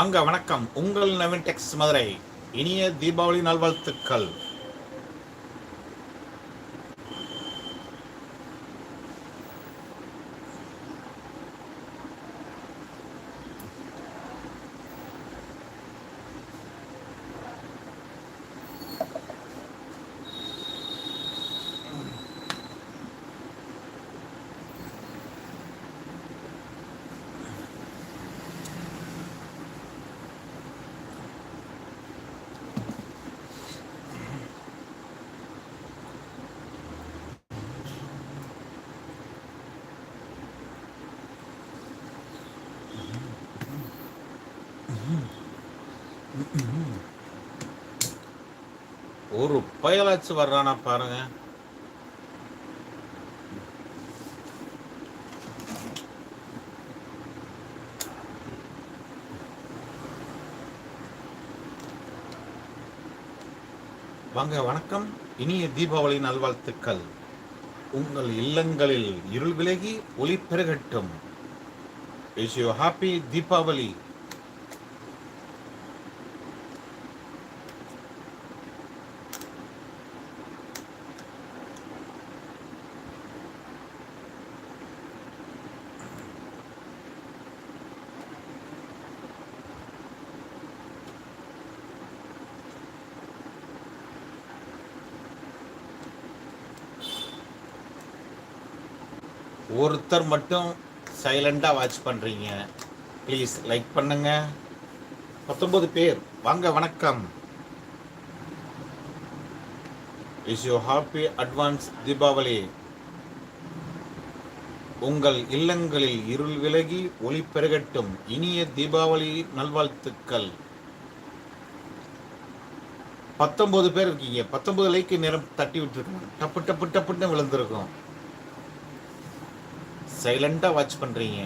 வங்க வணக்கம். உங்கள் நவீன் டெக்ஸ் மதுரை. இனிய தீபாவளி நல்வாழ்த்துக்கள். ஒரு பயலாச்சு வர்றானா பாருங்க. வாங்க வணக்கம். இனிய தீபாவளி நல்வாழ்த்துக்கள். உங்கள் இல்லங்களில் இருள் விலகி ஒளி பெருகட்டும். Wish you happy Deepavali. ஒருத்தர் மட்டும் சைலண்டாக வாட்ச் பண்ணுறீங்க ப்ளீஸ் லைக் பண்ணுங்க. பத்தொன்பது பேர். வாங்க வணக்கம். Wish you happy advance Deepavali உங்கள் இல்லங்களில் இருள் விலகி ஒளி பெருகட்டும். இனிய தீபாவளி நல்வாழ்த்துக்கள். பத்தொன்பது பேர் இருக்கீங்க. பத்தொன்பது லைக்கு நேரம் தட்டி விட்டுருக்கோம் டப்பு டப்பு டப்புன்னு விழுந்திருக்கோம். சைலண்டாக வாட்ச் பண்ணுறீங்க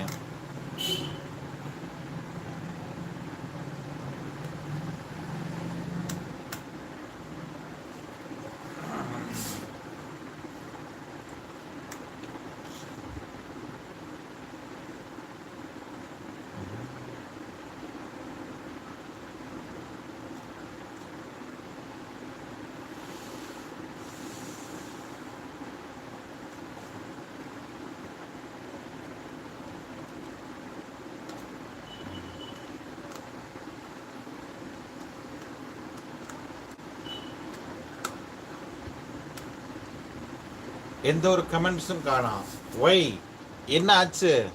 எந்த ஒரு கமெண்ட்ஸும் காணோம். ஒய் என்ன ஆச்சு?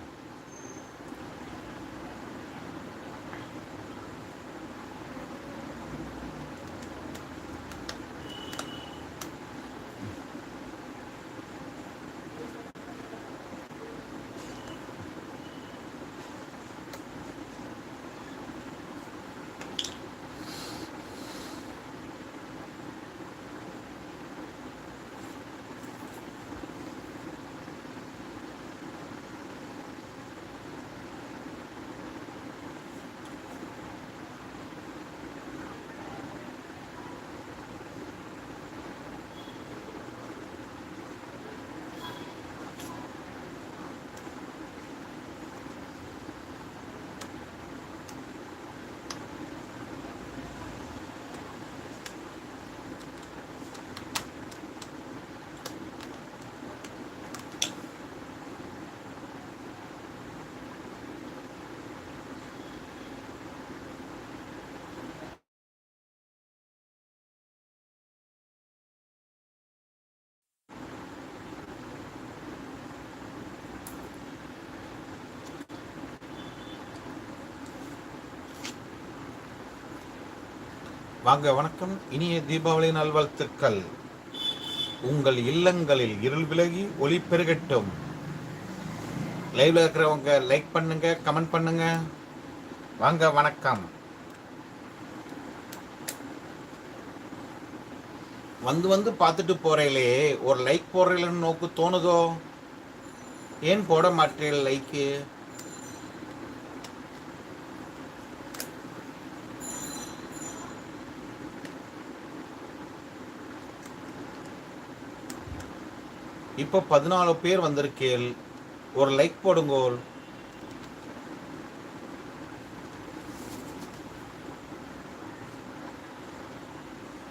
வாங்க வணக்கம். இனிய தீபாவளி நல்வாழ்த்துக்கள். உங்கள் இல்லங்களில் இருள் விலகி ஒளி பெருகட்டும். லைவ்ல இருக்கிறவங்க லைக் பண்ணுங்க கமெண்ட் பண்ணுங்க. வாங்க வணக்கம். வந்து வந்து பார்த்துட்டு போறீங்களே ஒரு லைக் போடுறீங்களன்னு நோக்கு தோணுதோ? ஏன் போட மாட்டீங்க லைக்கு இப்போ பதினாலு பேர் வந்திருக்கேள் ஒரு லைக் போடுங்கோல்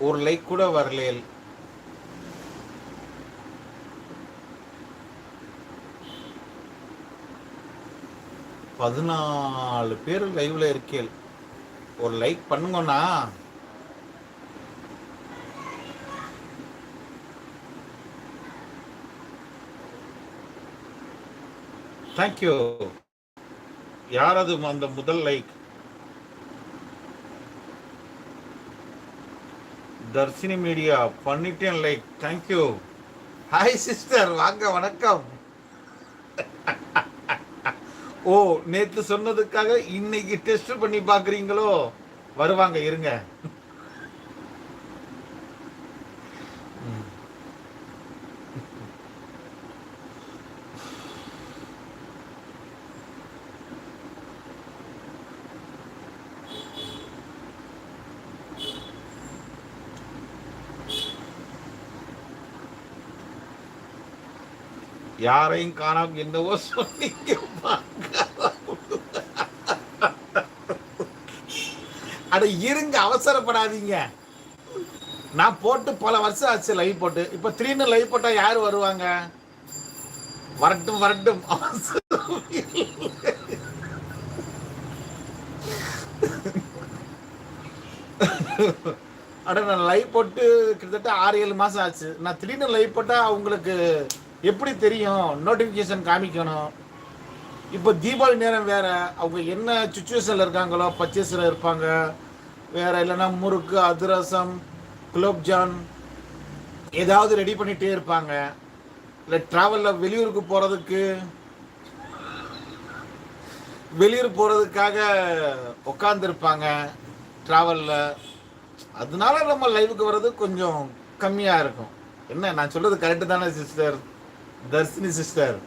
ஒரு லைக் கூட வரலேல். பதினாலு பேர் லைவ்ல இருக்கேள் ஒரு லைக் பண்ணுங்கண்ணா. தேங்க்யூ யார் அது அந்த முதல் லைக் தர்ஷினி மீடியா பண்ணிட்டேன் like thank you hi sister வாங்க வணக்கம். ஓ நேத்து சொன்னதுக்காக இன்னைக்கு டெஸ்ட் பண்ணி பாக்குறீங்களோ வருவாங்க இருங்க. யாரையும் காணாம என்னவோ சொன்னீங்க அட இருங்க அவசரப்படாதீங்க. நான் போட்டு பல வருஷம் ஆச்சு லைவ் போட்டு. இப்ப திடீர்னு லைவ் போட்டா யாரு வருவாங்க? வரட்டும் வரட்டும். அட நான் லைவ் போட்டு கிட்டத்தட்ட ஆறு ஏழு மாசம் ஆச்சு. நான் திடீர்னு லைவ் போட்டா அவங்களுக்கு எப்படி தெரியும்? நோட்டிஃபிகேஷன் காமிக்கணும். இப்போ தீபாவளி நேரம் வேறு. அவங்க என்ன சுச்சுவேஷனில் இருக்காங்களோ பர்ச்சேஸில் இருப்பாங்க. வேறு இல்லைன்னா முறுக்கு அதிரசம் குலோப்ஜான் ஏதாவது ரெடி பண்ணிகிட்டே இருப்பாங்க. இல்லை ட்ராவலில் வெளியூருக்கு போகிறதுக்கு வெளியூர் போகிறதுக்காக உட்காந்துருப்பாங்க ட்ராவலில் அதனால நம்ம லைவுக்கு வர்றது கொஞ்சம் கம்மியாக இருக்கும். என்ன நான் சொல்கிறது கரெக்டு தானே சிஸ்டர் தர்ஷினி சிஸ்டர்.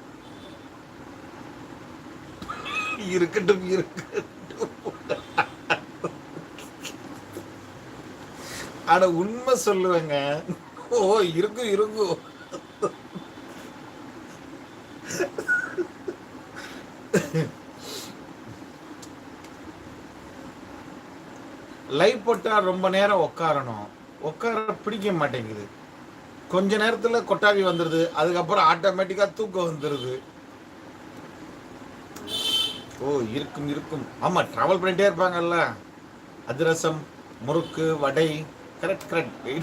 இருக்கட்டும் இருக்கட்டும். ஆனா உண்மை சொல்லுவேங்க ஓ இருக்கும் இருக்கும் லைவ் போட்டா ரொம்ப நேரம் உட்காரணும். உட்கார பிடிக்க மாட்டேங்குது. கொஞ்ச நேரத்துல கொட்டாவி வந்துருது. அதுக்கப்புறம் ஆட்டோமேட்டிக்கா தூக்கம் வந்துருது. ஓ இருக்கும் இருக்கும். ஆமா டிராவல் பண்ணிட்டே இருப்பாங்கல்ல. அதிரசம் முறுக்கு வடை. Correct correct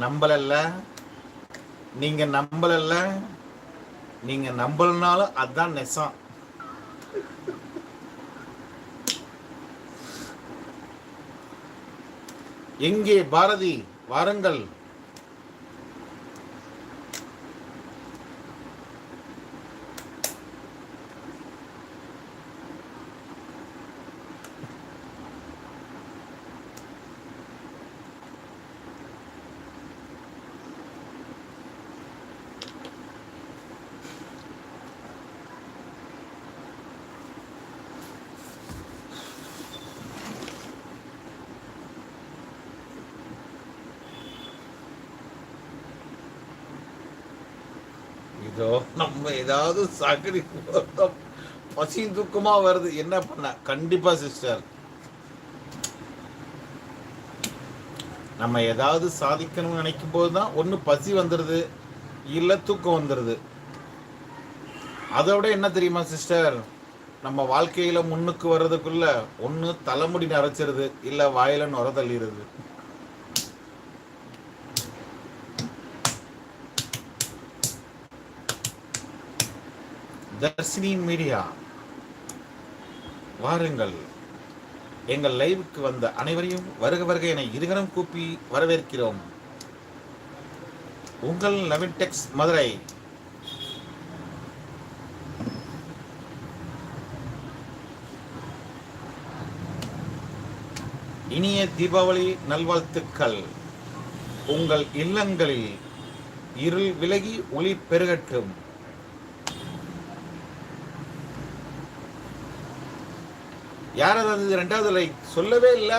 நம்பலல்ல. நீங்க நம்பலல்ல. நீங்க நம்பலனாலும் அதுதான் நெசம். எங்கே பாரதி வாருங்கள் இதோ நம்ம ஏதாவது சகடி பசி வருது. என்ன பண்ண? கண்டிப்பா சிஸ்டர் நம்ம ஏதாவது சாதிக்கணும்னு நினைக்கும் போது தான் ஒன்று பசி வந்துடுது இல்லை தூக்கம் வந்துடுது அதோட விட என்ன தெரியுமா சிஸ்டர் நம்ம வாழ்க்கையில முன்னுக்கு வர்றதுக்குள்ள ஒன்று தலைமுடி நரைச்சிருது இல்லை வாயில நுர தள்ளிடுது தர்ஷினி மீடியா வாருங்கள். எங்கள் லைவுக்கு வந்த அனைவரையும் வருக வருக என இருகரம் கூப்பி வரவேற்கிறோம். உங்கள் நவீன் டெக்ஸ் மதுரை. இனிய தீபாவளி நல்வாழ்த்துக்கள். உங்கள் இல்லங்களில் இருள் விலகி ஒளி பெருகட்டும். யார் அது ரெண்டாவது லைக் சொல்லவே இல்லை?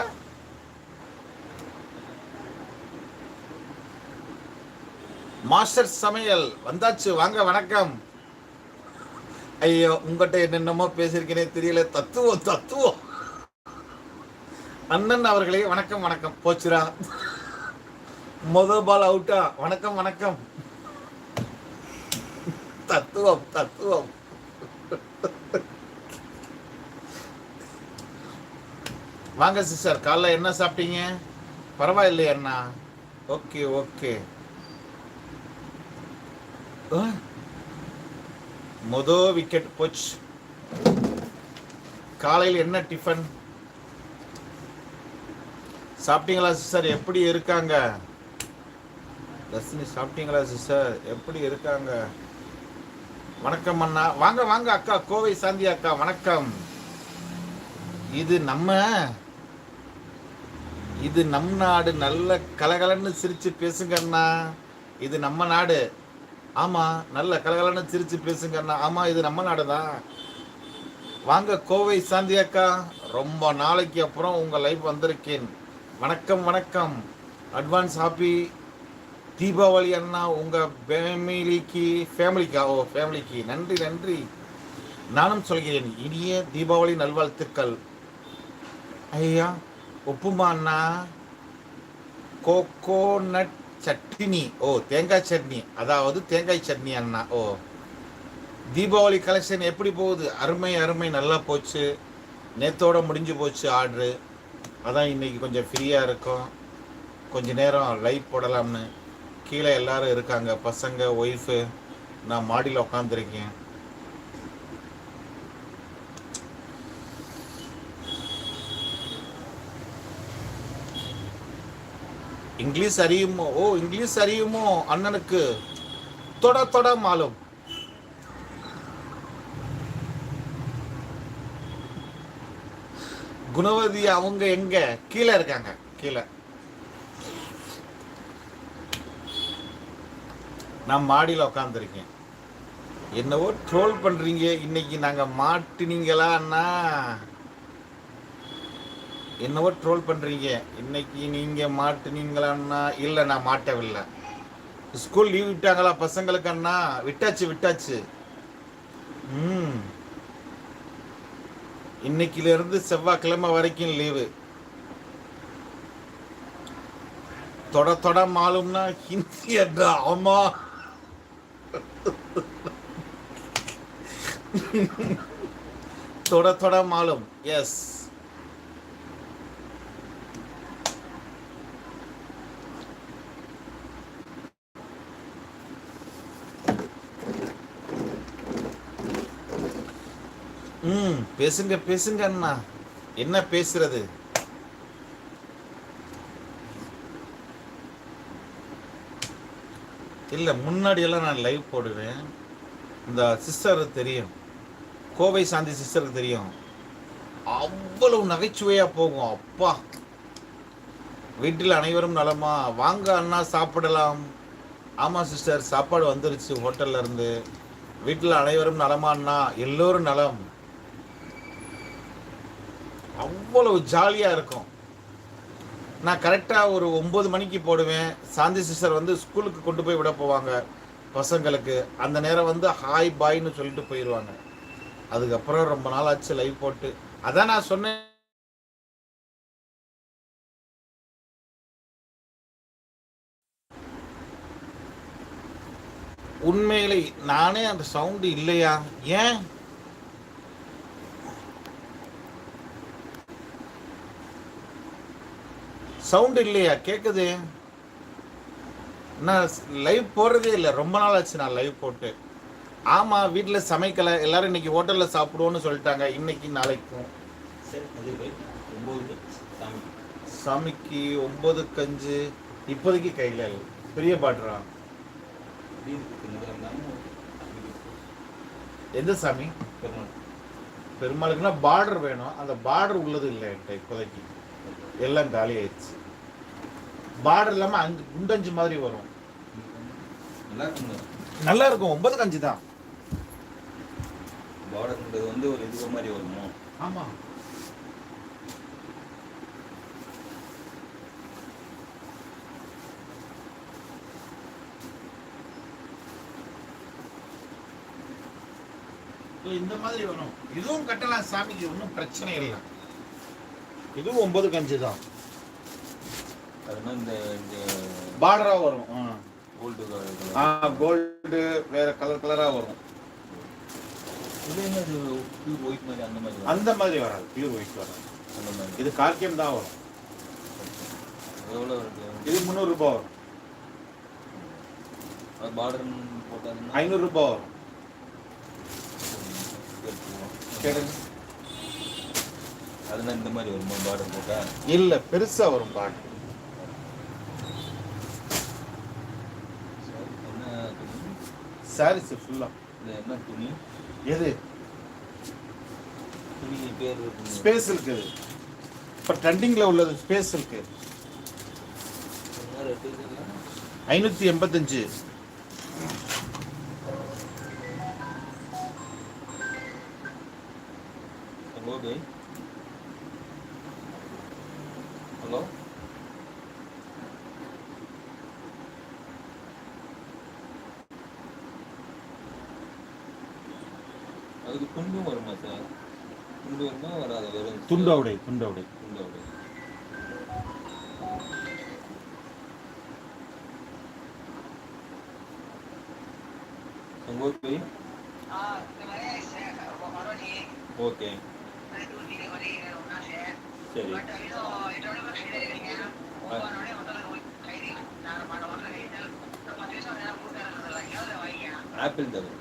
மாஸ்டர் சமையல் வந்தாச்சு. வாங்க வணக்கம். ஐயோ உங்ககிட்ட என்னென்னமோ பேசியிருக்கேனே தெரியல. தத்துவம் தத்துவம் அண்ணன் அவர்களே வணக்கம் வணக்கம். போச்சுரா முத பால் அவுட்டா வணக்கம் வணக்கம். தத்துவம் தத்துவம். வாங்க சிஸ்டர் காலைல என்ன சாப்பிட்டீங்க? பரவாயில்லையா அண்ணா. Okay okay. மொத விக்கெட் போச்சு. காலையில் என்ன டிஃபன் சாப்பிட்டீங்களா சிஸ்டர் எப்படி இருக்காங்க? தர்ஷினி சாப்பிட்டீங்களா சிஸ்டர் எப்படி இருக்காங்க? வணக்கம் அண்ணா. வாங்க வாங்க அக்கா. கோவை சாந்தி அக்கா வணக்கம். இது நம்ம இது நம் நாடு நல்ல கலகலன்னு சிரித்து பேசுங்க அண்ணா. இது நம்ம நாடு. ஆமாம் நல்ல கலகலன்னு சிரித்து பேசுங்க அண்ணா. இது நம்ம நாடு தான் வாங்க கோவை சாந்தி அக்கா. ரொம்ப நாளைக்கு அப்புறம் உங்கள் லைஃப் வந்திருக்கேன். வணக்கம் வணக்கம். அட்வான்ஸ் ஹாப்பி தீபாவளி அண்ணா உங்கள் ஃபேமிலிக்கு ஃபேமிலிக்கா ஓ ஃபேமிலிக்கு நன்றி நன்றி. நானும் சொல்கிறேன் இனிய தீபாவளி நல்வாழ்த்துக்கள். ஐயா உப்புமா அண்ணா கோகோனட் சட்னி. ஓ தேங்காய் சட்னி. அதாவது தேங்காய் சட்னி அண்ணா. ஓ. தீபாவளி கலெக்ஷன் எப்படி போகுது? அருமை அருமை நல்லா போச்சு. நேத்தோட முடிஞ்சு போச்சு ஆர்டரு அதான் இன்னைக்கு கொஞ்சம் ஃப்ரீயாக இருக்கும். கொஞ்ச நேரம் லைவ் போடலாம்னு. கீழே எல்லாரும் இருக்காங்க. பசங்க ஒய்ஃபு நான் மாடியில் உட்காந்துருக்கேன் இங்கிலீஷ் அறியுமோ? ஓ இங்கிலீஷ் அறியுமோ? அண்ணனுக்கு தொட தொட மாலும். குணவதி அவங்க எங்க? கீழே இருக்காங்க கீழே. நான் மாடியில் உட்காந்துருக்கேன் என்னவோ ட்ரோல் பண்ணுறீங்க இன்னைக்கு நாங்கள் மாட்டினீங்களா அண்ணா? என்னவோ ட்ரோல் பண்ணுறீங்க இன்னைக்கு நீங்கள் மாட்டுனீங்களான்னா இல்லை நான் மாட்டவில்லை. ஸ்கூல் லீவ் விட்டாங்களா பசங்களுக்கு அண்ணா? விட்டாச்சு விட்டாச்சு. ம். இன்னைக்கிலிருந்து செவ்வாய்க்கிழமை வரைக்கும் லீவு தொட தொட மாலும்னா ஹிந்தி அண்ணா. ஆமா. தொட தொட மாலும். எஸ் ம் பேசுங்க பேசுங்க அண்ணா. என்ன பேசுறது? இல்லை முன்னாடியெல்லாம் நான் லைவ் போடுவேன். இந்த சிஸ்டருக்கு தெரியும். கோவை சாந்தி சிஸ்டருக்கு தெரியும். அவ்வளவு நகைச்சுவையாக போகும் அப்பா. வீட்டில் அனைவரும் நலமா? வாங்க அண்ணா சாப்பிடலாம். ஆமாம் சிஸ்டர் சாப்பாடு வந்துருச்சு ஹோட்டல்ல இருந்து. வீட்டில் அனைவரும் நலமா அண்ணா? எல்லோரும் நலம். அவ்வளவு ஜாலியாக இருக்கும். நான் கரெக்டாக ஒரு ஒம்பது மணிக்கு போடுவேன். சாந்தி சிஸ்டர் வந்து ஸ்கூலுக்கு கொண்டு போய் விட போவாங்க பசங்களுக்கு. அந்த நேரம் வந்து ஹாய் பாய்னு சொல்லிட்டு போயிடுவாங்க அதுக்கப்புறம் ரொம்ப நாள் ஆச்சு லைவ் போட்டு. அதான் நான் சொன்னேன். உண்மையிலே நானே அந்த சவுண்டு இல்லையா? ஏன்? சவுண்ட் இல்லையா? கேக்குது? நான் லைவ் போடுறதே இல்லை. ரொம்ப நாள் ஆச்சு நான் லைவ் போட்டு. ஆமா வீட்டில் சமைக்கல. எல்லாரும் இன்னைக்கு ஹோட்டல்ல சாப்பிடுவோம்னு சொல்லிட்டாங்க. இன்னைக்கு நாளைக்கும். ஒம்பது சாமிக்கு ஒன்பது கஞ்சு. இப்போதைக்கு கையில் இல்லை. பெரிய இருந்தாலும் எந்த சாமி? பெருமாள். பெருமாளுக்குன்னா பார்டர் வேணும். அந்த பார்டர் உள்ளது இல்லை என்கிட்ட இப்போதைக்கு. எல்லாம் காலி ஆயிடுச்சு. பார்டர் இல்லாமல் அஞ்சு குண்டஞ்சு மாதிரி வரும். நல்லா இருக்கும் ஒன்பது கஞ்சி தான். பார்டர்ன்றது வந்து ஒரு இது மாதிரி வருமோ? ஆமா. இப்போ இந்த மாதிரி வரும். இதுவும் கட்டலாம் சாமிக்கு ஒன்றும் பிரச்சனை இல்லை. இதுவும் ஒன்பது கஞ்சி தான். இந்த இந்த பார்டரா வரும். கோல்டு ஆ கோல்டு வேற கலர் கலரா வரும். இது இது அந்த மாதிரி அந்த மாதிரி வராது. பியூர் ஒயிட் வராது. அந்த மாதிரி. இது கார்க்கியம் தான் வரும். எவ்வளோ இருக்கு? இது முந்நூறு ரூபாய் வரும். அது பார்டர் போட்டாங்கன்னா ஐநூறு ரூபாய் வரும். கேளுங்க. அதுனா இந்த மாதிரி வருமா பார்டர் போட்டா இல்ல பெருசா வரும் துணி? சாரீஸ் ஃபுல்லா இது என்ன துணி? எது? துணி பேர். ஸ்பேஸ் இருக்குது இப்போ ட்ரெண்டிங்ல உள்ளது ஸ்பேஸ் இருக்கு என்ன ரேட்டு இதெல்லாம்? ஐநூத்தி எண்பத்தஞ்சு. துண்டவுடை துண்டவுடை துண்டு அப்படியே உங்க ஊர் போய் ஓகே. சரி. ஆப்பிள் தவிர.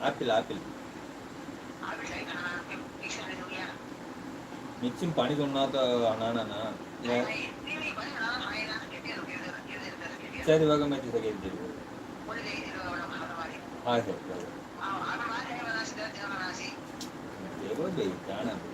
Apple apple. నిత్యం పని ఉన్నాక అన్నానా ಸರಿ ಇವಾಗ ಮತ್ತೆ ತೆಗೆದಿದ್ದೀವಿ ಹಾಗೆ ದೇವೋ ದೇವಿ ಕಾಣಬೇಕು